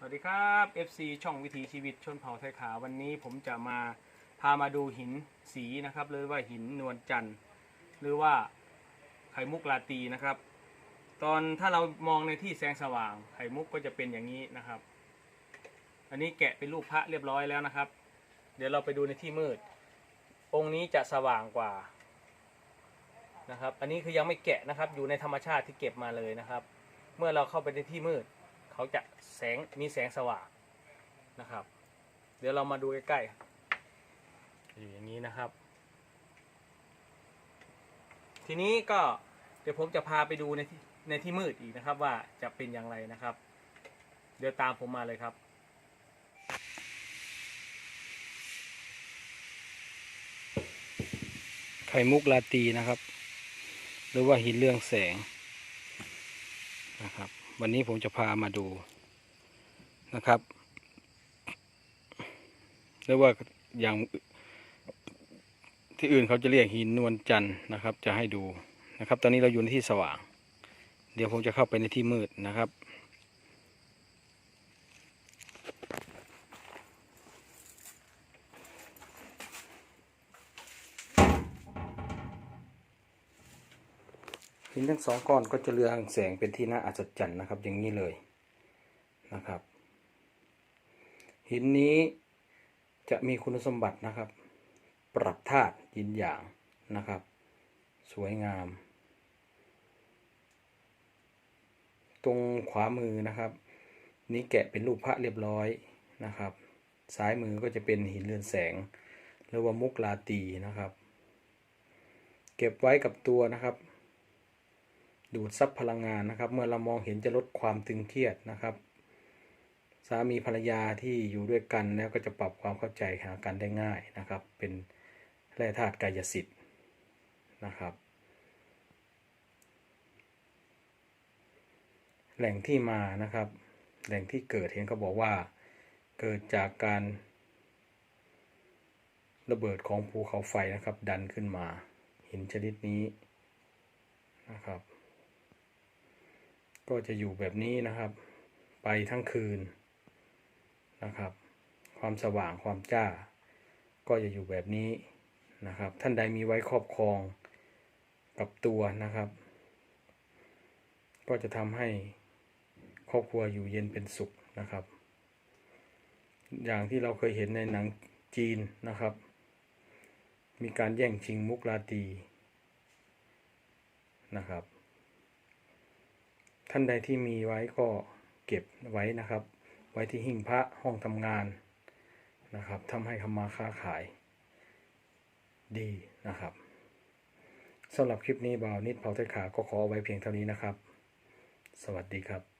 สวัสดีครับ FC ช่องวิถีชีวิตชนเผ่าไทยขาววันนี้ผมจะมาพามาดูหินสีนะครับหรือว่าหินนวลจันทร์หรือว่าไข่มุกลาตีนะครับ ตอนถ้าเรามองในที่แสงสว่างไข่มุกก็จะเป็นอย่างนี้นะครับ อันนี้แกะเป็นรูปพระเรียบร้อยแล้วนะครับ เดี๋ยวเราไปดูในที่มืด องค์นี้จะสว่างกว่านะครับ อันนี้คือยังไม่แกะนะครับ อยู่ในธรรมชาติที่เก็บมาเลยนะครับ เมื่อเราเข้าไปในที่มืด เขาจะแสงมีแสงสว่างนะครับ เดี๋ยวเรามาดูใกล้ๆอยู่อย่างนี้นะครับ ทีนี้ก็เดี๋ยวผมจะพาไปดูในที่ในที่มืดอีกนะครับว่าจะเป็นอย่างไรนะครับ เดี๋ยวตามผมมาเลยครับไข่มุกลาตีนะครับ หรือว่าหินเรื่องแสงนะครับ วันนี้ผมจะพามาดูนะครับเรียกว่าอย่างที่อื่นเขาจะเรียกหินนวลจันทร์นะครับ จะให้ดูนะครับ ตอนนี้เราอยู่ในที่สว่าง เดี๋ยวผมจะเข้าไปในที่มืดนะครับ หินทั้งสองก้อนก็จะเรืองแสงเป็นที่น่าอัศจรรย์นะครับ อย่างนี้เลยนะครับ หินนี้จะมีคุณสมบัตินะครับ ปรับธาตุยินอย่างนะครับ สวยงาม ตรงขวามือนะครับ นี้แกะเป็นรูปพระเรียบร้อยนะครับ ซ้ายมือก็จะเป็นหินเรือนแสงหรือว่ามุกลาตีนะครับ เก็บไว้กับตัวนะครับ ดูดซับพลังงานนะครับ เมื่อเรามองเห็นจะลดความตึงเครียดนะครับ สามีภรรยาที่อยู่ด้วยกันแล้วก็จะปรับความเข้าใจหากันได้ง่ายนะครับ เป็นแร่ธาตุกายสิทธิ์นะครับ แหล่งที่มานะครับ แหล่งที่เกิดเห็นเขาบอกว่า เกิดจากการระเบิดของภูเขาไฟนะครับ ดันขึ้นมาหินชนิดนี้นะครับ ก็จะอยู่แบบนี้นะครับ ไปทั้งคืนนะครับ ความสว่างความจ้า ก็จะอยู่แบบนี้นะครับ ท่านใดมีไว้ครอบครองกับตัวนะครับ ก็จะทำให้ครอบครัวอยู่เย็นเป็นสุขนะครับ อย่างที่เราเคยเห็นในหนังจีนนะครับ มีการแย่งชิงมุกลาตีนะครับ ท่านใดที่มีไว้ก็เก็บไว้นะครับ ไว้ที่หิ้งพระห้องทำงานนะครับทำให้ทำมาค้าขาย ดีนะครับสำหรับคลิปนี้บ่าวนิดเผาเทขาก็ขอเอาไว้เพียงเท่านี้นะครับ สวัสดีครับ